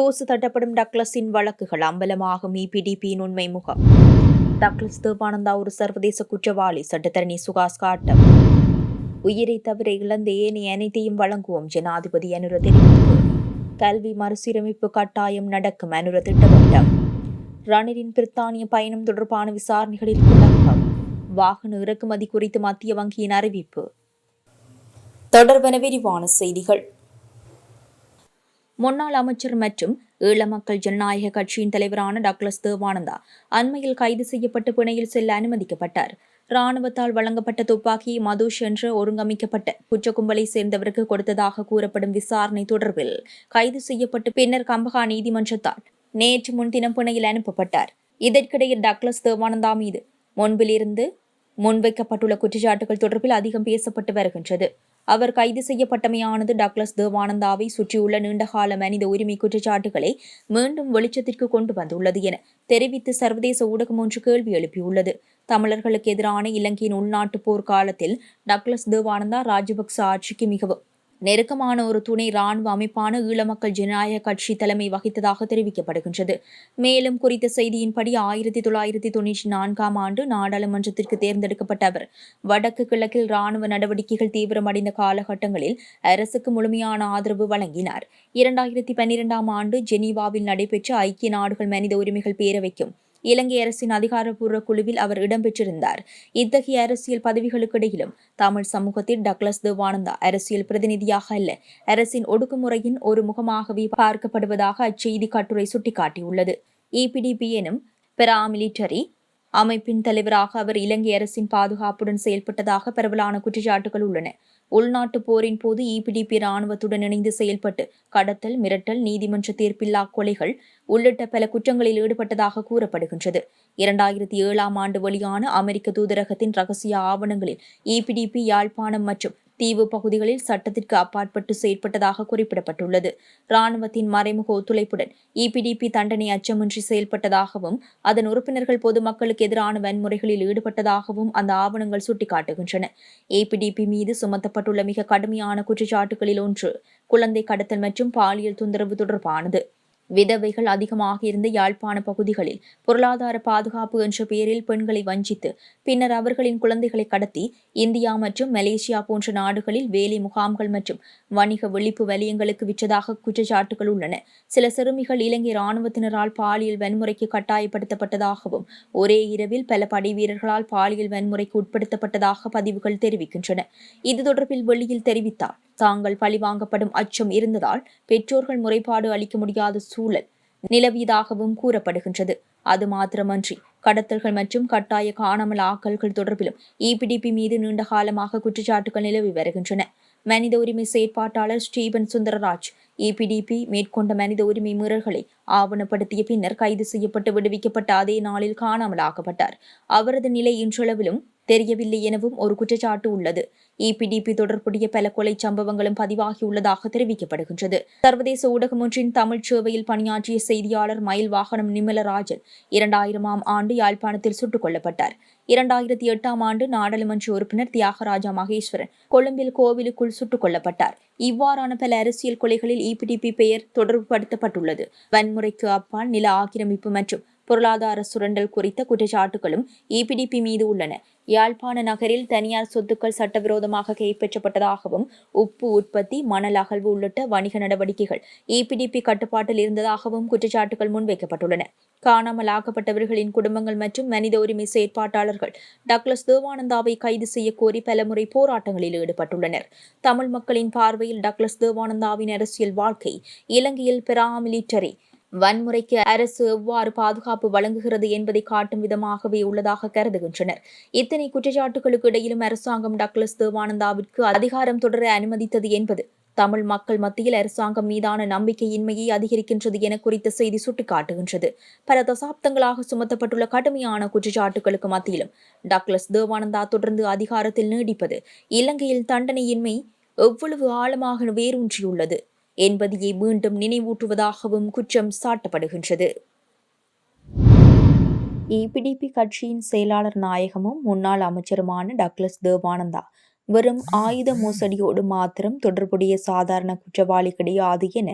தோசு தட்டப்படும் டக்ளஸின் வழக்குகள் அம்பலமாகும் இபிடிபியின் உண்மை முகம். டக்ளஸ் தேவானந்தா ஒரு சர்வதேச குற்றவாளி. சட்டத்தரணி சுகாஸ் காட்டம். உயிரை தவிர இழந்த ஏனைய அனைத்தையும் வழங்குவோம் ஜனாதிபதி அனுர தெரிவிப்பு கல்வி மறுசீரமைப்பு கட்டாயம் நடக்கும் அனுர திட்டவட்டம். ரணிலின் பிரித்தானிய பயணம் தொடர்பான விசாரணைகளில் விளக்கம் வாகன இறக்குமதி குறித்து மத்திய வங்கியின் அறிவிப்பு. தொடர்பென விரிவான செய்திகள். முன்னாள் அமைச்சர் மற்றும் ஈழ மக்கள் ஜனநாயக கட்சியின் தலைவரான டக்ளஸ் தேவானந்தா அண்மையில் கைது செய்யப்பட்டு பிணையில் செல்ல அனுமதிக்கப்பட்டார். ராணுவத்தால் வழங்கப்பட்ட துப்பாக்கி மதுஷ் என்ற ஒருங்கமைக்கப்பட்ட குற்றக்கும்பலை சேர்ந்தவருக்கு கொடுத்ததாக கூறப்படும் விசாரணை தொடர்பில் கைது செய்யப்பட்டு பின்னர் கம்பகா நீதிமன்றத்தால் நேற்று முன்தினம் பிணையில் அனுப்பப்பட்டார். இதற்கிடையில் டக்ளஸ் தேவானந்தா மீது முன்பிலிருந்து முன்வைக்கப்பட்டுள்ள குற்றச்சாட்டுகள் தொடர்பில் அதிகம் பேசப்பட்டு வருகின்றது. அவர் கைது செய்யப்பட்டமையானது டக்ளஸ் தேவானந்தாவை சுற்றியுள்ள நீண்டகால மனித உரிமை குற்றச்சாட்டுகளை மீண்டும் வெளிச்சத்திற்கு கொண்டு வந்துள்ளது என தெரிவித்து சர்வதேச ஊடகம் ஒன்று கேள்வி எழுப்பியுள்ளது. தமிழர்களுக்கு எதிரான இலங்கையின் உள்நாட்டு போர் காலத்தில் டக்ளஸ் தேவானந்தா ராஜபக்ச ஆட்சிக்கு மிகவும் நெருக்கமான ஒரு துணை ராணுவ அமைப்பான ஈழமக்கள் ஜனநாயக கட்சி தலைமை வகித்ததாக தெரிவிக்கப்படுகின்றது. மேலும் குறித்த செய்தியின்படி ஆயிரத்தி தொள்ளாயிரத்தி தொன்னூற்றி நான்காம் ஆண்டு நாடாளுமன்றத்திற்கு தேர்ந்தெடுக்கப்பட்ட அவர் வடக்கு கிழக்கில் ராணுவ நடவடிக்கைகள் தீவிரமடைந்த காலகட்டங்களில் அரசுக்கு முழுமையான ஆதரவு வழங்கினார். இரண்டாயிரத்தி பன்னிரெண்டாம் ஆண்டு ஜெனீவாவில் நடைபெற்ற ஐக்கிய நாடுகள் மனித உரிமைகள் பேரவைக்கும் இலங்கை அரசின் அதிகாரப்பூர்வ குழுவில் அவர் இடம்பெற்றிருந்தார். இத்தகைய அரசியல் பதவிகளுக்கிடையிலும் தமிழ் சமூகத்தில் டக்ளஸ் தேவானந்தா அரசியல் பிரதிநிதியாக அல்ல. அரசின் ஒடுக்குமுறையின் ஒரு முகமாகவே பார்க்கப்படுவதாக அச்செய்தி கட்டுரை சுட்டிக்காட்டியுள்ளது. இபிடிபி எனும் பெராமிலிட்டரி அமைப்பின் தலைவராக அவர் இலங்கை அரசின் பாதுகாப்புடன் செயல்பட்டதாக பரவலான குற்றச்சாட்டுகள் உள்ளன. உள்நாட்டு போரின் போது இபிடிபி ராணுவத்துடன் இணைந்து செயல்பட்டு கடத்தல் மிரட்டல் நீதிமன்ற தீர்ப்பில்லா கொலைகள் உள்ளிட்ட பல குற்றங்களில் ஈடுபட்டதாக கூறப்படுகின்றது. இரண்டாயிரத்தி ஏழாம் ஆண்டு வெளியான அமெரிக்க தூதரகத்தின் ரகசிய ஆவணங்களில் இபிடிபி யாழ்ப்பாணம் மற்றும் தீவு பகுதிகளில் சட்டத்திற்கு அப்பாற்பட்டு செயல்பட்டதாக குறிப்பிடப்பட்டுள்ளது. ராணுவத்தின் மறைமுக ஒத்துழைப்புடன் இபிடிபி தண்டனை அச்சமின்றி செயல்பட்டதாகவும் அதன் உறுப்பினர்கள் பொதுமக்களுக்கு எதிரான வன்முறைகளில் ஈடுபட்டதாகவும் அந்த ஆவணங்கள் சுட்டிக்காட்டுகின்றன. ஏபிடிபி மீது சுமத்தப்பட்டுள்ள மிக கடுமையான குற்றச்சாட்டுகளில் ஒன்று குழந்தை கடத்தல் மற்றும் பாலியல் தொந்தரவு தொடர்பானது. விதவைகள் அதிகமாக இருந்த யாழ்ப்பாண பகுதிகளில் பொருளாதார பாதுகாப்பு என்ற பெயரில் பெண்களை வஞ்சித்து பின்னர் அவர்களின் குழந்தைகளை கடத்தி இந்தியா மற்றும் மலேசியா போன்ற நாடுகளில் வேலை முகாம்கள் மற்றும் வணிக விழிப்பு வலயங்களுக்கு விற்றதாக குற்றச்சாட்டுகள் உள்ளன. சில சிறுமிகள் இலங்கை ராணுவத்தினரால் பாலியல் வன்முறைக்கு கட்டாயப்படுத்தப்பட்டதாகவும் ஒரே இரவில் பல படை வீரர்களால் பாலியல் வன்முறைக்கு உட்படுத்தப்பட்டதாக பதிவுகள் தெரிவிக்கின்றன. இது தொடர்பில் வெளியில் தெரிவித்தார். தாங்கள் பழிவாங்கப்படும் அச்சம் இருந்ததால் பெற்றோர்கள் முறைப்பாடு அளிக்க முடியாத சூழல் நிலவியதாகவும் கூறப்படுகின்றது. அது மாத்திரமன்றி கடத்தல்கள் மற்றும் கட்டாய காணாமல் ஆக்கல்கள் தொடர்பிலும் இபிடிபி மீது நீண்ட காலமாக குற்றச்சாட்டுகள் நிலவி வருகின்றன. மனித உரிமை செயற்பாட்டாளர் ஸ்டீபன் சுந்தரராஜ் இபிடிபி மேற்கொண்ட மனித உரிமை மீறல்களை ஆவணப்படுத்திய பின்னர் கைது செய்யப்பட்டு விடுவிக்கப்பட்ட அதே நாளில் காணாமல் ஆக்கப்பட்டார் அவரது நிலை இன்றளவிலும் தெரியவில்லை எனவும் ஒரு குற்றச்சாட்டு உள்ளது. இபிடிபி தொடர்புடைய பல கொலை சம்பவங்களும் பதிவாகியுள்ளதாக தெரிவிக்கப்படுகின்றது. சர்வதேச ஊடகம் ஒன்றின் தமிழ் சேவையில் பணியாற்றிய செய்தியாளர் மயில் வாகனம் நிமலராஜன் இரண்டாயிரமாம் ஆண்டு யாழ்ப்பாணத்தில் சுட்டுக் கொல்லப்பட்டார். இரண்டாயிரத்தி எட்டாம் ஆண்டு நாடாளுமன்ற உறுப்பினர் தியாகராஜா மகேஸ்வரன் கொழும்பில் கோவிலுக்குள் சுட்டுக் கொல்லப்பட்டார். இவ்வாறான பல அரசியல் கொலைகளில் இபிடிபி பெயர் தொடர்புபடுத்தப்பட்டுள்ளது. வன்முறைக்கு அப்பால் நில ஆக்கிரமிப்பு மற்றும் பொருளாதார சுரண்டல் குறித்த குற்றச்சாட்டுகளும் இபிடிபி மீது உள்ளன. யாழ்ப்பாண நகரில் தனியார் சொத்துக்கள் சட்டவிரோதமாக கைப்பற்றப்பட்டதாகவும் உப்பு உற்பத்தி மணல் அகழ்வு உள்ளிட்ட வணிக நடவடிக்கைகள் இபிடிபி கட்டுப்பாட்டில் இருந்ததாகவும் குற்றச்சாட்டுகள் முன்வைக்கப்பட்டுள்ளன. காணாமல் ஆக்கப்பட்டவர்களின் குடும்பங்கள் மற்றும் மனித உரிமை செயற்பாட்டாளர்கள் டக்ளஸ் தேவானந்தாவை கைது செய்ய கோரி பலமுறை போராட்டங்களில் ஈடுபட்டுள்ளனர். தமிழ் மக்களின் பார்வையில் டக்ளஸ் தேவானந்தாவின் அரசியல் வாழ்க்கை இலங்கையில் பெராமிலிட்டரி வன்முறைக்கு அரசு எவ்வாறு பாதுகாப்பு வழங்குகிறது என்பதை காட்டும் விதமாகவே உள்ளதாக கருதுகின்றனர். இத்தனை குற்றச்சாட்டுகளுக்கு இடையிலும் அரசாங்கம் டக்ளஸ் தேவானந்தாவிற்கு அதிகாரம் தொடர அனுமதித்தது என்பது தமிழ் மக்கள் மத்தியில் அரசாங்கம் மீதான நம்பிக்கையின்மையை அதிகரிக்கின்றது என குறித்த செய்தி சுட்டிக்காட்டுகின்றது. பல தசாப்தங்களாக சுமத்தப்பட்டுள்ள கடுமையான குற்றச்சாட்டுகளுக்கு மத்தியிலும் டக்ளஸ் தேவானந்தா தொடர்ந்து அதிகாரத்தில் நீடிப்பது இலங்கையில் தண்டனையின்மை எவ்வளவு ஆழமாக வேரூன்றியுள்ளது. என்பதையே மீண்டும் நினைவூட்டுவதாகவும் குற்றம் சாட்டப்படுகின்றது. இபிடிபி கட்சியின் செயலாளர் நாயகமும் முன்னாள் அமைச்சருமான டக்ளஸ் தேவானந்தா வெறும் ஆயுத மோசடியோடு மாத்திரம் தொடர்புடைய சாதாரண குற்றவாளி கிடையாது என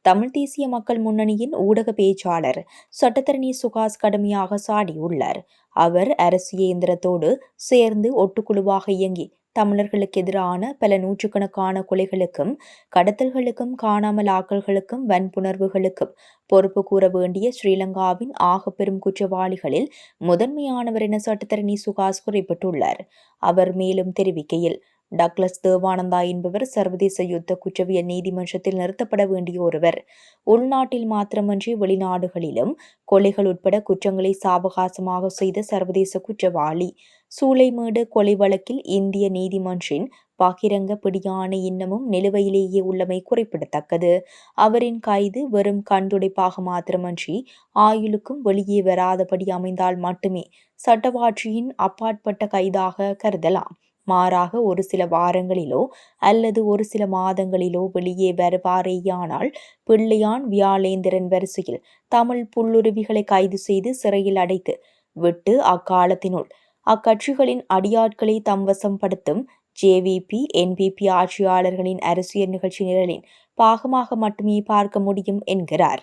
தமிழ் தேசிய மக்கள் முன்னணியின் ஊடக பேச்சாளர் சட்டத்தரணி சுகாஸ் கடுமையாக சாடியுள்ளார். அவர் அரசு இயந்திரத்தோடு சேர்ந்து ஒட்டுக்குழுவாக இயங்கி தமிழர்களுக்கு எதிரான பல நூற்றுக்கணக்கான கொலைகளுக்கும் கடத்தல்களுக்கும் காணாமல் ஆக்கல்களுக்கும் வன்புணர்வுகளுக்கும் பொறுப்பு கூற வேண்டிய ஸ்ரீலங்காவின் ஆக பெரும் குற்றவாளிகளில் முதன்மையானவர் என சட்டத்தரணி சுகாஸ் குறிப்பிட்டுள்ளார். அவர் மேலும் தெரிவிக்கையில் டக்ளஸ் தேவானந்தா என்பவர் சர்வதேச யுத்த குற்றவியல் நீதிமன்றத்தில் நிறுத்தப்பட வேண்டிய ஒருவர். உள்நாட்டில் மாத்திரமன்றி வெளிநாடுகளிலும் கொலைகள் உட்பட குற்றங்களை சாவகாசமாக செய்த சர்வதேச குற்றவாளி. சூளைமேடு கொலை வழக்கில் இந்திய நீதிமன்றின் பகிரங்க பிடியான இன்னமும் நிலுவையிலேயே உள்ளமை குறிப்பிடத்தக்கது. அவரின் கைது வெறும் கண்துடைப்பாக மாத்திரமன்றி ஆயுளுக்கும் வெளியே வராதபடி அமைந்தால் மட்டுமே சட்டவாட்சியின் அப்பாற்பட்ட கைதாக கருதலாம். மாறாக ஒரு சில வாரங்களிலோ அல்லது ஒரு சில மாதங்களிலோ வெளியே வருவாரேயானால் பிள்ளையான் வியாழேந்திரன் வரிசையில் தமிழ் புல்லுருவிகளை கைது செய்து சிறையில் அடைத்து விட்டு அக்காலத்தினுள் அக்கட்சிகளின் அடியாட்களை தம் வசம்படுத்தும் ஜேவிபி என்பிபி ஆட்சியாளர்களின் அரசியல் நிகழ்ச்சி நிரலின் பாகமாக மட்டுமே பார்க்க முடியும் என்கிறார்.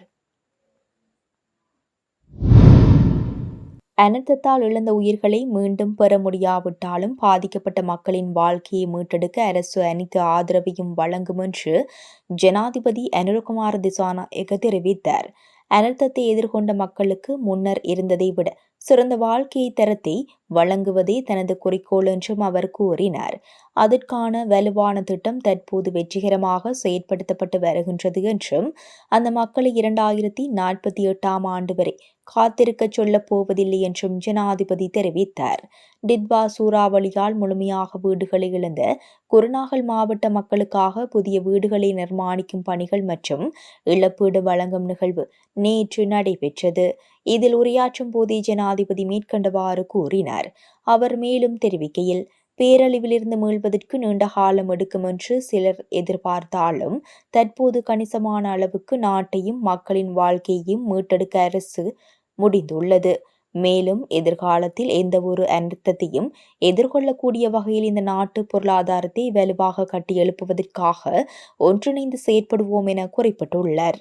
அனர்த்தத்தால் இழந்த உயிர்களை மீண்டும் பெற முடியாவிட்டாலும் பாதிக்கப்பட்ட மக்களின் வாழ்க்கையை மீட்டெடுக்க அரசு அனைத்து ஆதரவையும் வழங்கும் என்று ஜனாதிபதி அனுரகுமார் திசாநாயக தெரிவித்தார் அனர்த்தத்தை எதிர்கொண்ட மக்களுக்கு முன்னர் இருந்ததை விட சிறந்த வாழ்க்கை தரத்தை வழங்குவதே தனது குறிக்கோள் என்றும் அவர் கூறினார். அதற்கான வலுவான திட்டம் தற்போது வெற்றிகரமாக செயற்படுத்தப்பட்டு வருகின்றது என்றும் அந்த மக்களை இரண்டாயிரத்தி நாற்பத்தி எட்டாம் ஆண்டு வரை காத்திருக்க சொல்லப் போவதில்லை என்றும் ஜனாதிபதி தெரிவித்தார். டிட்வா சூறாவளியால் முழுமையாக வீடுகளை இழந்த குருநாகல் மாவட்ட மக்களுக்காக புதிய வீடுகளை நிர்மாணிக்கும் பணிகள் மற்றும் இழப்பீடு வழங்கும் நிகழ்வு நேற்று நடைபெற்றது. இதில் உரையாற்றும் போதே ஜனாதிபதி மேற்கண்டவாறு கூறினார். அவர் மேலும் தெரிவிக்கையில் பேரழிவிலிருந்து மீள்வதற்கு நீண்ட காலம் எடுக்கும் என்று சிலர் எதிர்பார்த்தாலும் தற்போது கணிசமான அளவுக்கு நாட்டையும் மக்களின் வாழ்க்கையையும் மீட்டெடுக்க அரசு முடிந்துள்ளது. மேலும் எதிர்காலத்தில் எந்த ஒரு அனர்த்தத்தையும் எதிர்கொள்ளக்கூடிய வகையில் இந்த நாட்டு பொருளாதாரத்தை வலுவாக கட்டியெழுப்புவதற்காக ஒன்றிணைந்து செயற்படுவோம் என குறிப்பிட்டுள்ளார்.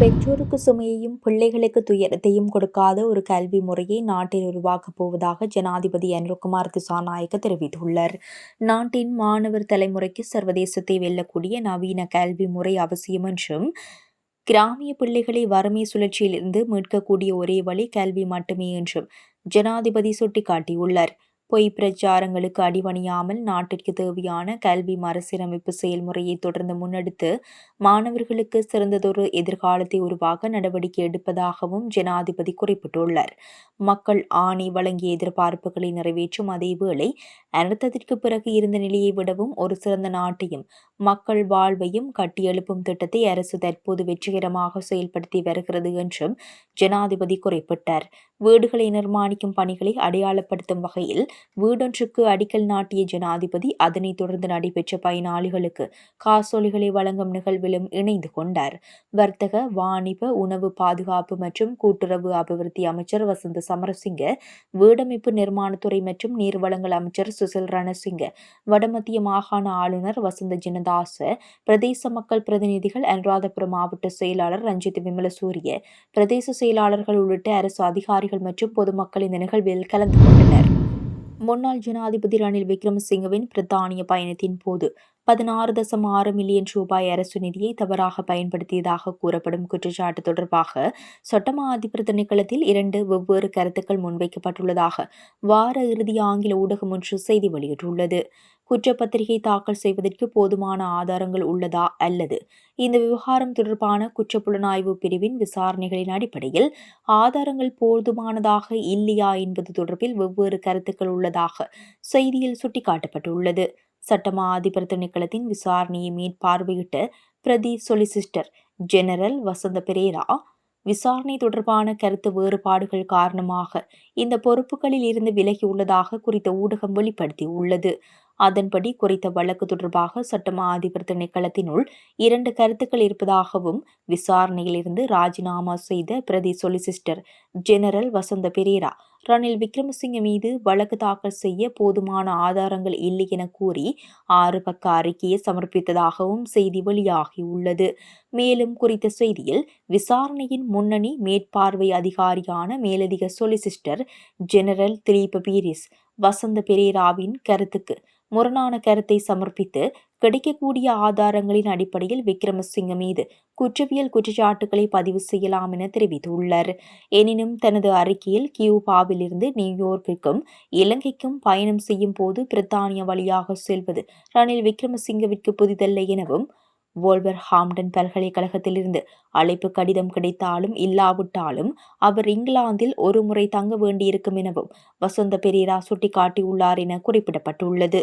பெற்றோருக்கு சுமையையும் பிள்ளைகளுக்கு துயரத்தையும் கொடுக்காத ஒரு கல்வி முறையை நாட்டில் உருவாக்கப் போவதாக ஜனாதிபதி அனுகுமார் திசாநாயக்க தெரிவித்துள்ளார். நாட்டின் மாணவர் தலைமுறைக்கு சர்வதேசத்தை வெல்லக்கூடிய நவீன கல்வி முறை அவசியம் என்றும் கிராமிய பிள்ளைகளை வறுமை சுழற்சியிலிருந்து மீட்கக்கூடிய ஒரே வழி கல்வி மட்டுமே என்றும் ஜனாதிபதி சுட்டிக்காட்டியுள்ளார். பொய் பிரச்சாரங்களுக்கு அடிபணியாமல் நாட்டிற்கு தேவையான கல்வி மறுசீரமைப்பு செயல்முறையை தொடர்ந்து முன்னெடுத்து மாணவர்களுக்கு சிறந்ததொரு எதிர்காலத்தை உருவாக்க நடவடிக்கை எடுப்பதாகவும் ஜனாதிபதி குறிப்பிட்டுள்ளார். மக்கள் ஆணை வழங்கிய எதிர்பார்ப்புகளை நிறைவேற்றும் அதேவேளை அனர்த்தத்திற்கு பிறகு இருந்த நிலையை விடவும் ஒரு சிறந்த நாட்டையும் மக்கள் வாழ்வையும் கட்டியெழுப்பும் திட்டத்தை அரசு தற்போது வெற்றிகரமாக செயல்படுத்தி வருகிறது என்றும் ஜனாதிபதி குறிப்பிட்டார். வீடுகளை நிர்மாணிக்கும் பணிகளை அடையாளப்படுத்தும் வகையில் வீடொன்றுக்கு அடிக்கல் நாட்டிய ஜனாதிபதி அதனைத் தொடர்ந்து நடைபெற்ற பயனாளிகளுக்கு காசோலிகளை வழங்கும் நிகழ்விலும் இணைந்து கொண்டார். வர்த்தக வாணிப உணவு பாதுகாப்பு மற்றும் கூட்டுறவு அபிவிருத்தி அமைச்சர் வசந்த சமரசிங்க வீடமைப்பு நிர்மாணத்துறை மற்றும் நீர்வளங்கள் அமைச்சர் சுசில் ரணசிங்க வடமத்திய மாகாண ஆளுநர் வசந்த ஜினதாச பிரதேச மக்கள் பிரதிநிதிகள் அனுராதபுரம் மாவட்ட செயலாளர் ரஞ்சித் விமலசூரிய பிரதேச செயலாளர்கள் உள்ளிட்ட அரசு அதிகாரிகள் மற்றும் பொதுமக்கள் இந்த நிகழ்வில் கலந்து கொண்டனர். முன்னாள் ஜனாதிபதி ரணில் விக்ரமசிங்கவின் பிரதானிய பயணத்தின் போது பதினாறு தசம் ஆறு மில்லியன் ரூபாய் அரசு நிதியை தவறாக பயன்படுத்தியதாக கூறப்படும் குற்றச்சாட்டு தொடர்பாக சட்டமா அதிபர் திணைக்களத்தில் இரண்டு வெவ்வேறு கருத்துக்கள் முன்வைக்கப்பட்டுள்ளதாக வார இறுதி ஆங்கில ஊடகம் ஒன்று செய்தி வெளியிட்டுள்ளது. குற்றப்பத்திரிகை தாக்கல் செய்வதற்கு போதுமான ஆதாரங்கள் உள்ளதா அல்லது? இந்த விவகாரம் தொடர்பான குற்றப்புலனாய்வு பிரிவின் விசாரணைகளின் அடிப்படையில் ஆதாரங்கள் போதுமானதாக இல்லையா என்பது தொடர்பில் வெவ்வேறு கருத்துக்கள் உள்ளதாக செய்தியில் சுட்டிக்காட்டப்பட்டுள்ளது. சட்டமா அதிபர் திணைக்களத்தின் விசாரணையை மேற்பார்வையிட்ட பிரதி சொலிசிஸ்டர் ஜெனரல் வசந்த பெரேரா விசாரணை தொடர்பான கருத்து வேறுபாடுகள் காரணமாக இந்த பொறுப்புகளில் இருந்து விலகியுள்ளதாக குறித்த ஊடகம் வெளிப்படுத்தியுள்ளது. அதன்படி குறித்த வழக்கு தொடர்பாக சட்டமா அதிபர் திணைக்களத்தினுள் இரண்டு கருத்துக்கள் இருப்பதாகவும் விசாரணையிலிருந்து ராஜினாமா செய்த பிரதி சொலிசிஸ்டர் ஜெனரல் வசந்த பெரேரா ரணில் விக்ரமசிங்க மீது வழக்கு தாக்கல் செய்ய போதுமான ஆதாரங்கள் இல்லை என கூறி ஆறு பக்க அறிக்கையை சமர்ப்பித்ததாகவும் செய்தி வெளியாகியுள்ளது. மேலும் குறித்த செய்தியில் விசாரணையின் முன்னணி மேற்பார்வை அதிகாரியான மேலதிக சொலிசிஸ்டர் ஜெனரல் திலீப பீரிஸ் வசந்த பெரேராவின் கருத்துக்கு முரணான கருத்தை சமர்ப்பித்து கிடைக்கக்கூடிய ஆதாரங்களின் அடிப்படையில் விக்ரமசிங்க மீது குற்றவியல் குற்றச்சாட்டுகளை பதிவு செய்யலாம் என தெரிவித்துள்ளார். எனினும் தனது அறிக்கையில் கியூபாவிலிருந்து நியூயோர்க்கிற்கும் இலங்கைக்கும் பயணம் செய்யும் போது பிரித்தானிய வழியாக செல்வது ரணில் விக்ரமசிங்கவிற்கு புதிதல்ல எனவும் வோல்வர் ஹாம்டன் பல்கலைக்கழகத்திலிருந்து அழைப்பு கடிதம் கிடைத்தாலும் இல்லாவிட்டாலும் அவர் இங்கிலாந்தில் ஒரு முறை தங்க வேண்டியிருக்கும் எனவும் வசந்த பெரீரா சுட்டிக்காட்டியுள்ளார் என குறிப்பிடப்பட்டுள்ளது.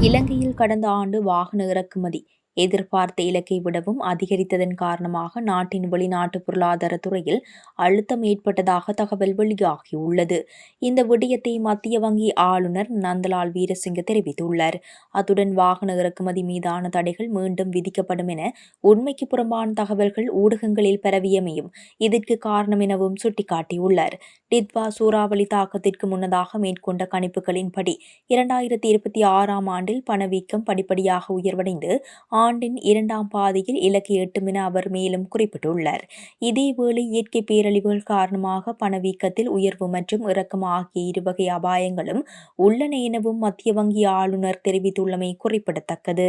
இலங்கையில் கடந்த ஆண்டு வாகன இறக்குமதி எதிர்பார்த்த இலக்கை விடவும் அதிகரித்ததன் காரணமாக நாட்டின் வெளிநாட்டு பொருளாதார துறையில் அழுத்தம் ஏற்பட்டதாக தகவல் வெளியாகியுள்ளது. இந்த விடயத்தை மத்திய வங்கி ஆளுநர் நந்தலால் வீரசிங்க தெரிவித்துள்ளார். அத்துடன் வாகன இறக்குமதி மீதான தடைகள் மீண்டும் விதிக்கப்படும் என உண்மைக்கு புறம்பான தகவல்கள் ஊடகங்களில் பரவியமையும் இதற்கு காரணம் எனவும் சுட்டிக்காட்டியுள்ளார். டித்வா சூறாவளி தாக்கத்திற்கு முன்னதாக மேற்கொண்ட கணிப்புகளின்படி இரண்டாயிரத்தி இருபத்தி ஆறாம் ஆண்டில் பணவீக்கம் படிப்படியாக உயர்வடைந்து ஆண்டின் இரண்டாம் பாதியில் இலக்கு எட்டும் என அவர் மேலும் குறிப்பிட்டுள்ளார். இதேவேளை இயற்கை பேரழிவுகள் காரணமாக பணவீக்கத்தில் உயர்வு மற்றும் இறக்கம் ஆகிய இருவகை அபாயங்களும் உள்ளன எனவும் மத்திய வங்கி ஆளுநர் தெரிவித்துள்ளமை குறிப்பிடத்தக்கது.